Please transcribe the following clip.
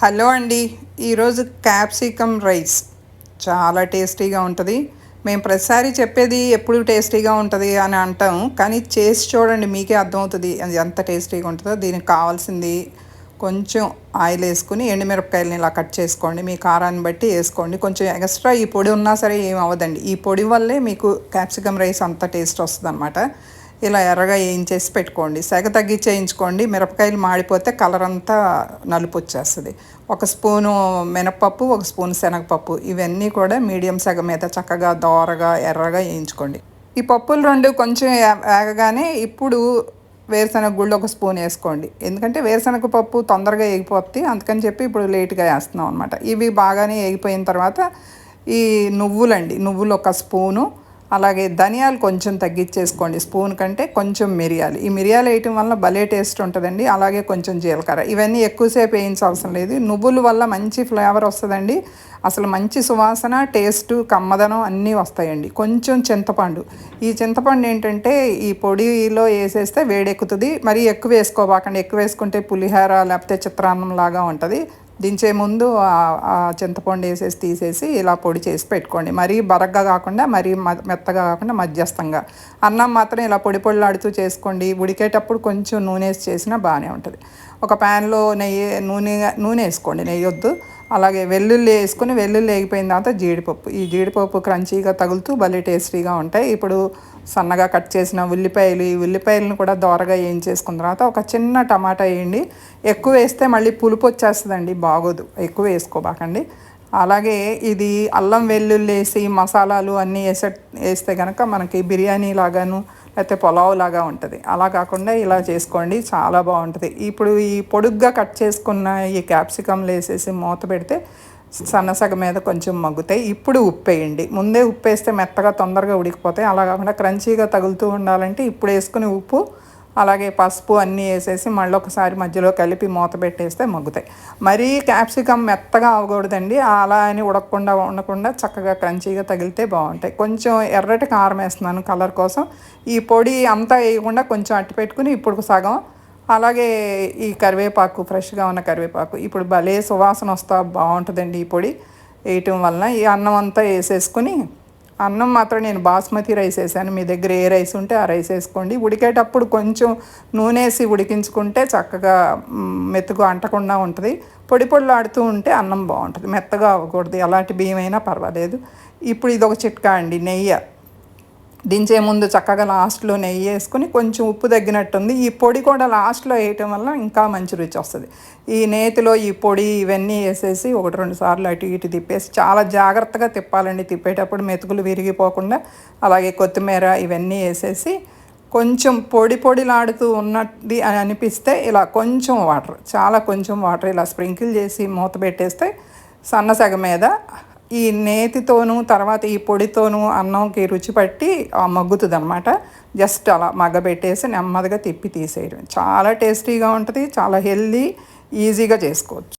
Hello అండి. ఈరోజు capsicum rice. చాలా టేస్టీగా ఉంటుంది. మేము ప్రతిసారి చెప్పేది ఎప్పుడు టేస్టీగా ఉంటుంది అని అంటాం. కానీ చేసి చూడండి మీకే అర్థమవుతుంది అది ఎంత టేస్టీగా ఉంటుందో. దీనికి కావాల్సింది కొంచెం ఆయిల్ వేసుకుని ఎండుమిరపకాయలని ఇలా కట్ చేసుకోండి. మీ కారాన్ని బట్టి వేసుకోండి. కొంచెం ఎక్స్ట్రా ఈ పొడి ఉన్నా సరే ఏం అవ్వదండి. ఈ పొడి వల్లే మీకు క్యాప్సికమ్ రైస్ అంత టేస్ట్ వస్తుంది ఇలా ఎర్రగా వేయించేసి పెట్టుకోండి. సెగ తగ్గించి వేయించుకోండి. మిరపకాయలు మాడిపోతే కలర్ అంతా నలుపు వచ్చేస్తుంది. ఒక స్పూను మినపప్పు ఒక స్పూన్ శనగపప్పు. ఇవన్నీ కూడా మీడియం సెగ మీద చక్కగా దోరగా ఎర్రగా వేయించుకోండి. ఈ పప్పులు రెండు కొంచెం వేగగానే ఇప్పుడు వేరుశనగ గుళ్ళు ఒక స్పూన్ వేసుకోండి. ఎందుకంటే వేరుశనగ పప్పు తొందరగా వేగిపోతుంది అందుకని చెప్పి ఇప్పుడు లేట్గా వేస్తున్నాం అనమాట ఇవి బాగానే వేగిపోయిన తర్వాత ఈ నువ్వులండి. నువ్వులు ఒక స్పూను అలాగే ధనియాలు కొంచెం తగ్గించేసుకోండి. స్పూన్ కంటే కొంచెం మిరియాలు. ఈ మిరియాలు వేయటం వల్ల భలే టేస్ట్ ఉంటుందండి. అలాగే కొంచెం జీలకర్ర. ఇవన్నీ ఎక్కువసేపు వేయించాల్సిన లేదు. నువ్వుల వల్ల మంచి ఫ్లేవర్ వస్తుందండి. అసలు మంచి సువాసన టేస్ట్ కమ్మదనం అన్నీ వస్తాయండి. కొంచెం చింతపండు. ఈ చింతపండు ఏంటంటే ఈ పొడిలో వేసేస్తే వేడెక్కుతుంది. మరి ఎక్కువ వేసుకోబాకండి. ఎక్కువ వేసుకుంటే పులిహోర లేకపోతే చిత్రాన్నం లాగా ఉంటుంది. దించే ముందు చింతపండు వేసేసి తీసేసి ఇలా పొడి చేసి పెట్టుకోండి. మరీ బరగ్గా కాకుండా మరీ మెత్తగా కాకుండా మధ్యస్థంగా. అన్నం మాత్రం ఇలా పొడి పొడిలాడుతూ చేసుకోండి. ఉడికేటప్పుడు కొంచెం నూనె వేసి చేసినా బాగానే ఉంటుంది. ఒక ప్యాన్లో నెయ్యి నూనె నూనె వేసుకోండి నెయ్యి వద్దు. అలాగే వెల్లుల్లి వేసుకుని వెల్లుల్లి వేగిపోయిన తర్వాత జీడిపప్పు. ఈ జీడిపప్పు క్రంచీగా తగులుతూ భలే టేస్టీగా ఉంటాయి. ఇప్పుడు సన్నగా కట్ చేసిన ఉల్లిపాయలు ఈ ఉల్లిపాయలను కూడా దోరగా వేయించేసుకున్న తర్వాత ఒక చిన్న టమాటా వేయండి. ఎక్కువ వేస్తే మళ్ళీ పులుపు వచ్చేస్తుందండి బాగోదు. ఎక్కువ వేసుకోబాకండి. అలాగే ఇది అల్లం వెల్లుల్లి వేసి మసాలాలు అన్నీ వేసే వేస్తే కనుక మనకి బిర్యానీ లాగాను లేకపోతే పులావ్ లాగా ఉంటుంది. అలా కాకుండా ఇలా చేసుకోండి చాలా బాగుంటుంది. ఇప్పుడు ఈ పొడుగ్గా కట్ చేసుకున్న ఈ క్యాప్సికమ్లు వేసేసి మూత పెడితే సన్నసగ మీద కొంచెం మగ్గుతాయి. ఇప్పుడు ఉప్పు వేయండి ముందే ఉప్పు వేస్తే మెత్తగా తొందరగా ఉడికిపోతాయి. అలా కాకుండా క్రంచీగా తగులుతూ ఉండాలంటే ఇప్పుడు వేసుకుని ఉప్పు అలాగే పసుపు అన్నీ వేసేసి మళ్ళీ ఒకసారి మధ్యలో కలిపి మూత పెట్టేస్తే మగ్గుతాయి. మరీ క్యాప్సికమ్ మెత్తగా అవ్వకూడదండి. అలా అని ఉడకకుండా ఉండకుండా చక్కగా క్రంచీగా తగిలితే బాగుంటాయి. కొంచెం ఎర్రటి కారం వేస్తున్నాను కలర్ కోసం. ఈ పొడి అంతా వేయకుండా కొంచెం అట్టి పెట్టుకుని ఇప్పుడు సగం. అలాగే ఈ కరివేపాకు ఫ్రెష్గా ఉన్న కరివేపాకు. ఇప్పుడు భలే సువాసన వస్తా బాగుంటుందండి ఈ పొడి వేయటం వలన. ఈ అన్నం అంతా వేసేసుకుని అన్నం మాత్రం నేను బాస్మతి రైస్ వేసాను. మీ దగ్గర ఏ రైస్ ఉంటే ఆ రైస్ వేసుకోండి. ఉడికేటప్పుడు కొంచెం నూనె వేసి ఉడికించుకుంటే చక్కగా మెతుకు అంటకుండా ఉంటుంది. పొడి పొడిలాడుతూ ఉంటే అన్నం బాగుంటుంది. మెత్తగా అవ్వకూడదు. ఎలాంటి బియ్యమైనా పర్వాలేదు. ఇప్పుడు ఇది ఒక చిట్కా అండి. నెయ్యి. దించే ముందు చక్కగా లాస్ట్లో నెయ్యి వేసుకుని కొంచెం ఉప్పు తగ్గినట్టుంది. ఈ పొడి కూడా లాస్ట్లో వేయటం వల్ల ఇంకా మంచి రుచి వస్తుంది. ఈ నేతిలో ఈ పొడి ఇవన్నీ వేసేసి ఒకటి రెండు సార్లు అటు ఇటు తిప్పేసి చాలా జాగ్రత్తగా తిప్పాలండి. తిప్పేటప్పుడు మెతుకులు విరిగిపోకుండా అలాగే కొత్తిమీర ఇవన్నీ వేసేసి కొంచెం పొడి పొడిలాడుతూ ఉన్నది అని అనిపిస్తే ఇలా కొంచెం వాటర్ చాలా కొంచెం వాటర్ ఇలా స్ప్రింకిల్ చేసి మూత పెట్టేస్తే సన్నసగ మీద ఈ నేతితోనూ తర్వాత ఈ పొడితోనూ అన్నంకి రుచి పట్టి మగ్గుతుంది అనమాట జస్ట్ అలా మగ్గబెట్టేసి నెమ్మదిగా తిప్పి తీసేయడం చాలా టేస్టీగా ఉంటుంది చాలా హెల్దీ ఈజీగా చేసుకోవచ్చు.